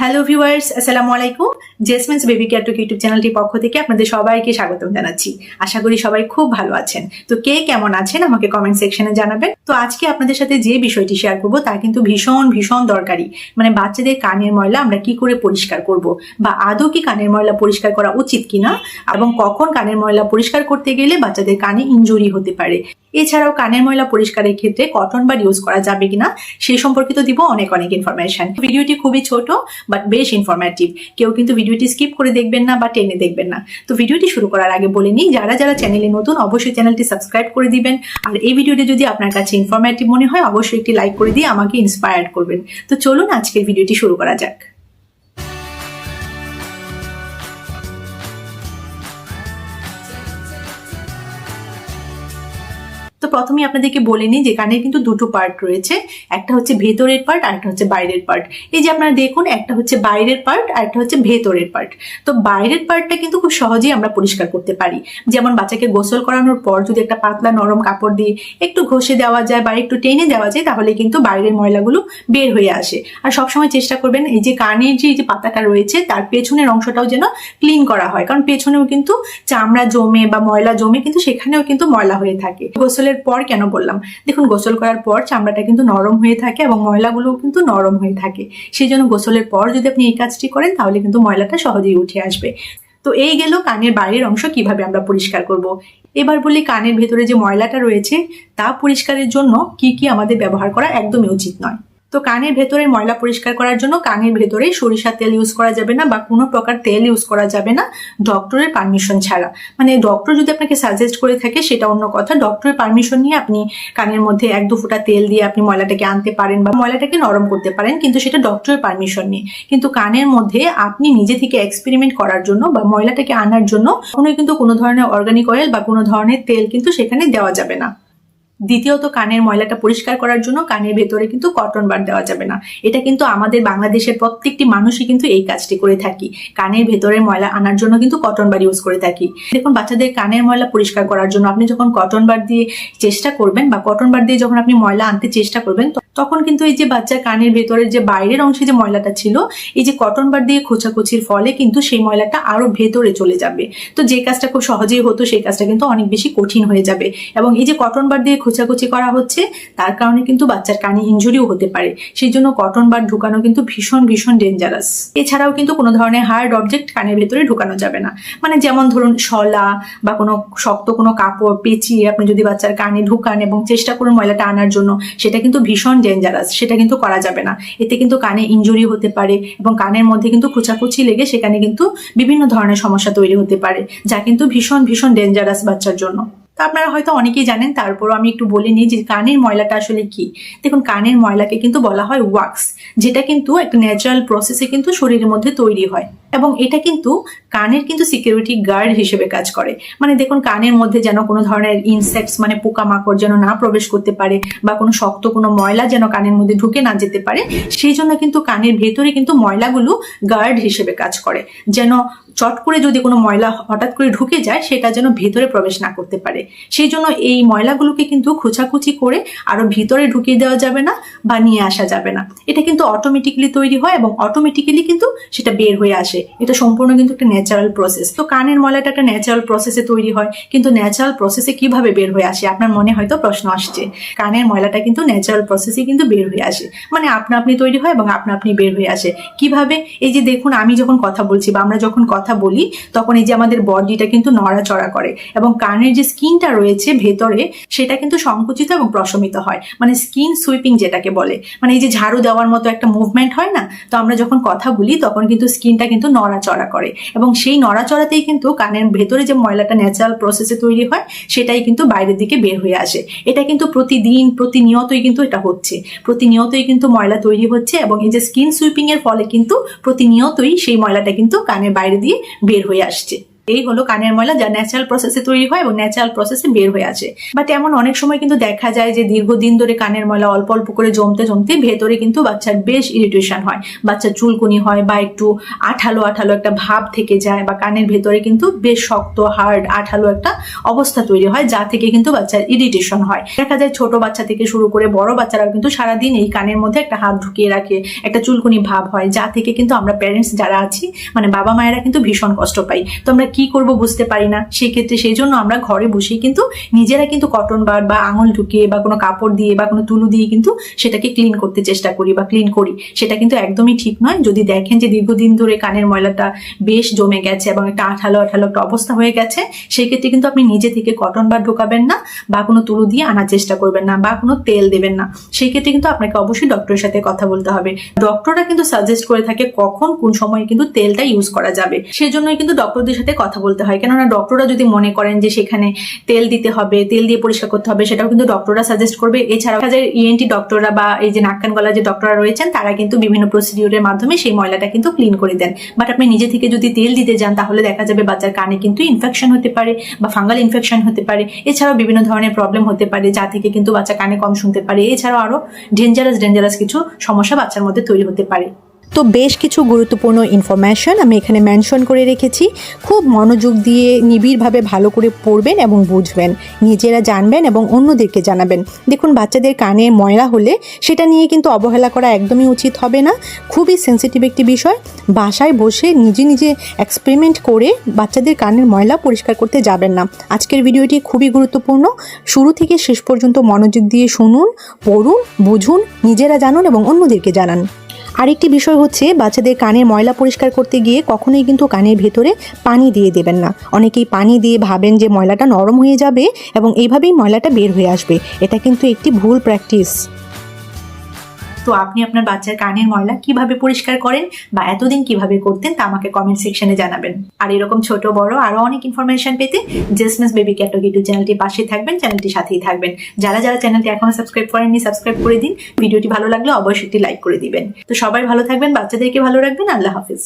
Hello viewers আসসালামু আলাইকুম জেসমেন্স বেবি কেয়ার টুক ইউটিউব চ্যানেলটির পক্ষ থেকে আপনাদের সবাইকে স্বাগতম জানাচ্ছি। আশা করি সবাই খুব ভালো আছেন। তো কে কেমন আছেন আমাকে কমেন্ট সেকশনে জানাবেন। তো আজকে আপনাদের সাথে যে বিষয়টি শেয়ার করব তা কিন্তু ভীষণ ভীষণ দরকারি। মানে বাচ্চাদের কানের ময়লা আমরা কি করে পরিষ্কার করব? বা আদৌ কি কানের ময়লা পরিষ্কার করা উচিত কিনা? এবং কখন কানের ময়লা পরিষ্কার করতে গেলে বাচ্চাদের কানে ইনজুরি হতে পারে? এছাড়াও কানের ময়লা পরিষ্কারের ক্ষেত্রে কটন বার ইউজ করা যাবে কিনা? সেই সম্পর্কিত দিব অনেক অনেক ইনফরমেশন ভিডিওটি খুবই ছোট বাট বেশ ইনফরমেটিভ কেউ কিন্তু ভিডিওটি স্কিপ করে দেখবেন না বা টেনে দেখবেন না। তো ভিডিওটি শুরু করার আগে বলে নিই, যারা যারা চ্যানেলে নতুন, অবশ্যই চ্যানেলটি সাবস্ক্রাইব করে দিবেন। আর এই ভিডিওটি যদি আপনার কাছে ইনফরমেটিভ মনে হয়, অবশ্যই একটি লাইক করে দিয়ে আমাকে ইন্সপায়ার করবেন। তো চলুন আজকের ভিডিওটি শুরু করা যাক। তো প্রথমে আপনাদেরকে বলে নিই যে কানের কিন্তু দুটো পার্ট রয়েছে। একটা হচ্ছে ভেতরের পার্ট আর একটা হচ্ছে বাইরের পার্ট এই যে আপনারা দেখুন, একটা হচ্ছে বাইরের পার্ট আর একটা হচ্ছে ভেতরের পার্ট তো বাইরের পার্টটা কিন্তু খুব সহজেই আমরা পরিষ্কার করতে পারি। যেমন বাচ্চাকে গোসল করানোর পর যদি একটা পাতলা নরম কাপড় দিয়ে একটু ঘষে দেওয়া যায় বা একটু টেনে দেওয়া যায়, তাহলে কিন্তু বাইরের ময়লাগুলো বের হয়ে আসে। আর সবসময় চেষ্টা করবেন এই যে কানের যে, এই যে পাতাটা রয়েছে, তার পেছনের অংশটাও যেন ক্লিন করা হয়। কারণ পেছনেও কিন্তু চামড়া জমে বা ময়লা জমে কিন্তু সেখানেও কিন্তু ময়লা হয়ে থাকে। গোসলের পর কেন বললাম দেখুন, গোসল করার পর চামড়াটা কিন্তু নরম হয়ে থাকে এবং ময়লাগুলোও কিন্তু নরম হয়ে থাকে। সেই জন্য গোসলের পর যদি আপনি এই কাজটি করেন, তাহলে কিন্তু ময়লাটা সহজেই উঠে আসবে। তো এই গেল কানের বাইরের অংশ কীভাবে আমরা পরিষ্কার করব। এবার বলি কানের ভেতরে যে ময়লাটা রয়েছে, তা পরিষ্কারের জন্য কি কি আমাদের ব্যবহার করা একদমই উচিত নয়। তো কানের ভেতরে ময়লা পরিষ্কার করার জন্য কানের ভেতরে সরিষার তেল ইউজ করা যাবে না বা কোনো প্রকার তেল ইউজ করা যাবে না ডক্টরের পারমিশন ছাড়া। মানে ডক্টর যদি আপনাকে সাজেস্ট করে থাকে সেটা অন্য কথা ডক্টরের পারমিশন নিয়ে আপনি কানের মধ্যে এক দু ফোঁটা তেল দিয়ে আপনি ময়লাটাকে আনতে পারেন বা ময়লাটাকে নরম করতে পারেন, কিন্তু সেটা ডক্টরের পারমিশন নিয়ে। কিন্তু কানের মধ্যে আপনি নিজে থেকে এক্সপেরিমেন্ট করার জন্য বা ময়লাটাকে আনার জন্য কোনো কিন্তু কোনো ধরনের অর্গানিক অয়েল বা কোনো ধরনের তেল কিন্তু সেখানে দেওয়া যাবে না। দ্বিতীয়ত কানের ময়লাটা পরিষ্কার করার জন্য কানের ভেতরে কিন্তু কটন বার দেওয়া যাবে না। এটা কিন্তু আমাদের বাংলাদেশের প্রত্যেকটি মানুষই কিন্তু এই কাজটি করে থাকি। কানের ভেতরের ময়লা আনার জন্য কিন্তু কটন বার ইউজ করে থাকি। দেখুন, বাচ্চাদের কানের ময়লা পরিষ্কার করার জন্য আপনি যখন কটন বার দিয়ে চেষ্টা করবেন বা কটন বার দিয়ে যখন আপনি ময়লা আনতে চেষ্টা করবেন তখন কিন্তু এই যে বাচ্চার কানের ভেতরের যে বাইরের অংশে যে ময়লাটা ছিল, এই যে কটন বার দিয়ে খোঁচাখুচির ফলে কিন্তু সেই ময়লাটা আরও ভেতরে চলে যাবে। তো যে কাজটা খুব সহজেই হতো, সেই কাজটা কিন্তু অনেক বেশি কঠিন হয়ে যাবে। এবং এই যে কটন বার দিয়ে খোঁচাখুচি করা হচ্ছে, তার কারণে কিন্তু বাচ্চার কানে ইঞ্জুরিও হতে পারে। সেই জন্য কটন বার ঢুকানো কিন্তু ভীষণ ভীষণ ডেঞ্জারাস এছাড়াও কিন্তু কোনো ধরনের হার্ড অবজেক্ট কানের ভেতরে ঢুকানো যাবে না। মানে যেমন ধরুন শলা বা কোনো শক্ত কোনো কাপড়, পেঁচিয়ে আপনি যদি বাচ্চার কানে ঢুকান এবং চেষ্টা করুন ময়লাটা আনার জন্য, সেটা কিন্তু ভীষণ ডেঞ্জারাস সেটা কিন্তু করা যাবে না। এতে কিন্তু কানে ইঞ্জুরি হতে পারে এবং কানের মধ্যে কিন্তু খুচাখুচি লেগে সেখানে কিন্তু বিভিন্ন ধরনের সমস্যা তৈরি হতে পারে, যা কিন্তু ভীষণ ভীষণ ডেঞ্জারাস বাচ্চার জন্য। তো আপনারা হয়তো অনেকেই জানেন, তারপরও আমি একটু বলে নিই যে কানের ময়লাটা আসলে কি। দেখুন, কানের ময়লাকে কিন্তু বলা হয় ওয়াক্স যেটা কিন্তু একটা ন্যাচারাল প্রসেসে কিন্তু শরীরের মধ্যে তৈরি হয়। এবং এটা কিন্তু কানের কিন্তু সিকিউরিটি গার্ড হিসেবে কাজ করে। মানে দেখুন, কানের মধ্যে যেন কোনো ধরনের ইনসেক্টস মানে পোকামাকড় যেন না প্রবেশ করতে পারে বা কোনো শক্ত কোনো ময়লা যেন কানের মধ্যে ঢুকে না যেতে পারে, সেই জন্য কিন্তু কানের ভেতরে কিন্তু ময়লাগুলো গার্ড হিসেবে কাজ করে। যেন চট করে যদি কোনো ময়লা হঠাৎ করে ঢুকে যায়, সেটা যেন ভেতরে প্রবেশ না করতে পারে। সেই জন্য এই ময়লাগুলোকে কিন্তু খোঁচাখুচি করে আরও ভিতরে ঢুকিয়ে দেওয়া যাবে না বা নিয়ে আসা যাবে না। এটা কিন্তু অটোমেটিক্যালি তৈরি হয় এবং অটোমেটিক্যালি কিন্তু সেটা বের হয়ে আসে। এটা সম্পূর্ণ কিন্তু একটা ন্যাচারাল প্রসেস তো কানের ময়লাটা একটা ন্যাচারাল প্রসেসে তৈরি হয়, কিন্তু ন্যাচারাল প্রসেসে কীভাবে বের হয়ে আসে? আপনার মনে হয়তো প্রশ্ন আসছে। কানের ময়লাটা কিন্তু ন্যাচারাল প্রসেসে কিন্তু বের হয়ে আসে। মানে আপনা আপনি তৈরি হয় এবং আপনা আপনি বের হয়ে আসে। কীভাবে? এই যে দেখুন, আমি যখন কথা বলছি বা আমরা যখন কথা বলি, তখন এই যে আমাদের বডিটা কিন্তু নড়াচড়া করে এবং কানের যে স্কিনটা রয়েছে ভেতরে, সেটা কিন্তু সংকুচিত এবং প্রশমিত হয়। মানে স্কিন সুইপিং যেটাকে বলে। মানে এই যে ঝাড়ু দেওয়ার মতো একটা মুভমেন্ট হয় না? তো আমরা যখন কথা বলি, তখন কিন্তু স্কিনটা কিন্তু নড়াচড়া করে এবং সেই নড়াচড়াতেই কিন্তু কানের ভেতরে যে ময়লাটা ন্যাচারাল প্রসেসে তৈরি হয়, সেটাই কিন্তু বাইরের দিকে বের হয়ে আসে। এটা কিন্তু প্রতিদিন, প্রতিনিয়তই কিন্তু এটা হচ্ছে। প্রতিনিয়তই কিন্তু ময়লা তৈরি হচ্ছে এবং এই যে স্কিন সুইপিং এর ফলে কিন্তু প্রতিনিয়তই সেই ময়লাটা কিন্তু কানের বাইরে দিয়ে বের হয়ে আসছে। এই হলো কানের ময়লা যা ন্যাচারাল প্রসেসে তৈরি হয় এবং ন্যাচারাল প্রসেসে বের হয়ে আসে। বাট এমন অনেক সময় কিন্তু দেখা যায় যে দীর্ঘদিন ধরে কানের ময়লা অল্প অল্প করে জমতে জমতে ভেতরে কিন্তু বাচ্চার বেশ ইরিটেশন হয়। বাচ্চার চুলকুনি হয় বা একটু আঠালো আঠালো একটা ভাব থেকে যায় বা কানের ভেতরে কিন্তু বেশ শক্ত হার্ড আঠালো একটা অবস্থা তৈরি হয় যা থেকে কিন্তু বাচ্চার ইরিটেশন হয়। দেখা যায় ছোট বাচ্চা থেকে শুরু করে বড় বাচ্চারাও কিন্তু সারাদিন এই কানের মধ্যে একটা হাত ঢুকিয়ে রাখে, একটা চুলকুনি ভাব হয় যা থেকে কিন্তু আমরা প্যারেন্টস যারা আছি মানে বাবা মায়েরা কিন্তু ভীষণ কষ্ট পাই। তো আমরা কি করব বুঝতে পারি না। সেই ক্ষেত্রে সেই জন্য আমরা ঘরে বসেই কিন্তু নিজেরা কিন্তু কটন বার বা আঙুল ঢুকিয়ে বা কোনো কাপড় দিয়ে বা কোনো তুলু দিয়ে কিন্তু সেটাকে ক্লিন করতে চেষ্টা করি বা ক্লিন করি। সেটা কিন্তু একদমই ঠিক নয়। যদি দেখেন যে দীর্ঘদিন ধরে কানের ময়লাটা বেশ জমে গেছে এবং একটা আঠালো আঠালো একটা অবস্থা হয়ে গেছে সেই ক্ষেত্রে কিন্তু আপনি নিজে থেকে কটন বার ঢোকাবেন না বা কোনো তুলু দিয়ে আনার চেষ্টা করবেন না বা কোনো তেল দেবেন না। সেই ক্ষেত্রে কিন্তু আপনাকে অবশ্যই ডক্টরের সাথে কথা বলতে হবে। ডক্টররা কিন্তু সাজেস্ট করে থাকে কখন কোন সময়ে কিন্তু তেলটা ইউজ করা যাবে। সেজন্যই কিন্তু ডক্টরদের সাথে কথা বলতে হয়। কেননা ডক্টররা যদি মনে করেন যে সেখানে তেল দিতে হবে, তেল দিয়ে পরিষ্কার করতে হবে, সেটাও কিন্তু ডক্টররা সাজেস্ট করবে। এছাড়াও যায় ইএনটি ডক্টররা বা এই যে নাক কান গলা যে ডক্টররা রয়েছেন, তারা কিন্তু বিভিন্ন প্রসিডিউরের মাধ্যমে সেই ময়লাটা কিন্তু ক্লিন করে দেন। বাট আপনি নিজে থেকে যদি তেল দিতে যান, তাহলে দেখা যাবে বাচ্চার কানে কিন্তু ইনফেকশন হতে পারে বা ফাঙ্গাল ইনফেকশন হতে পারে। এছাড়াও বিভিন্ন ধরনের প্রবলেম হতে পারে, যা থেকে কিন্তু বাচ্চা কানে কম শুনতে পারে। এছাড়াও আরও ডেঞ্জারাস ডেঞ্জারাস কিছু সমস্যা বাচ্চার মধ্যে তৈরি হতে পারে। তো বেশ কিছু গুরুত্বপূর্ণ ইনফরমেশন আমি এখানে মেনশন করে রেখেছি। খুব মনোযোগ দিয়ে নিবিড়ভাবে ভালো করে পড়বেন এবং বুঝবেন। নিজেরা জানবেন এবং অন্যদেরকে জানাবেন। দেখুন, বাচ্চাদের কানে ময়লা হলে সেটা নিয়ে কিন্তু অবহেলা করা একদমই উচিত হবে না। খুবই সেন্সিটিভ একটি বিষয়। বাসায় বসে নিজে নিজে এক্সপেরিমেন্ট করে বাচ্চাদের কানের ময়লা পরিষ্কার করতে যাবেন না। আজকের ভিডিওটি খুবই গুরুত্বপূর্ণ। শুরু থেকে শেষ পর্যন্ত মনোযোগ দিয়ে শুনুন, পড়ুন, বুঝুন, নিজেরা জানুন এবং অন্যদেরকে জানান। আরেকটি বিষয় হচ্ছে, বাচ্চাদের কানের ময়লা পরিষ্কার করতে গিয়ে কখনোই কিন্তু কানের ভেতরে পানি দিয়ে দেবেন না। অনেকেই পানি দিয়ে ভাবেন যে ময়লাটা নরম হয়ে যাবে এবং এইভাবেই ময়লাটা বের হয়ে আসবে। এটা কিন্তু একটি ভুল প্র্যাকটিস তো আপনি আপনার বাচ্চার কানের ময়লা কীভাবে পরিষ্কার করেন বা এতদিন কীভাবে করতেন তা আমাকে কমেন্ট সেকশনে জানাবেন। আর এরকম ছোট, বড় আরও অনেক ইনফরমেশন পেতে জেসমেস বেবি ইউটিউব চ্যানেলটি পাশে থাকবেন চ্যানেলটি সাথেই থাকবেন। যারা যারা চ্যানেলটি এখনও সাবস্ক্রাইব করেননি সাবস্ক্রাইব করে দিন। ভিডিওটি ভালো লাগলে অবশ্যই লাইক করে দিবেন। তো সবাই ভালো থাকবেন, বাচ্চাদেরকে ভালো রাখবেন, আল্লাহ হাফিজ।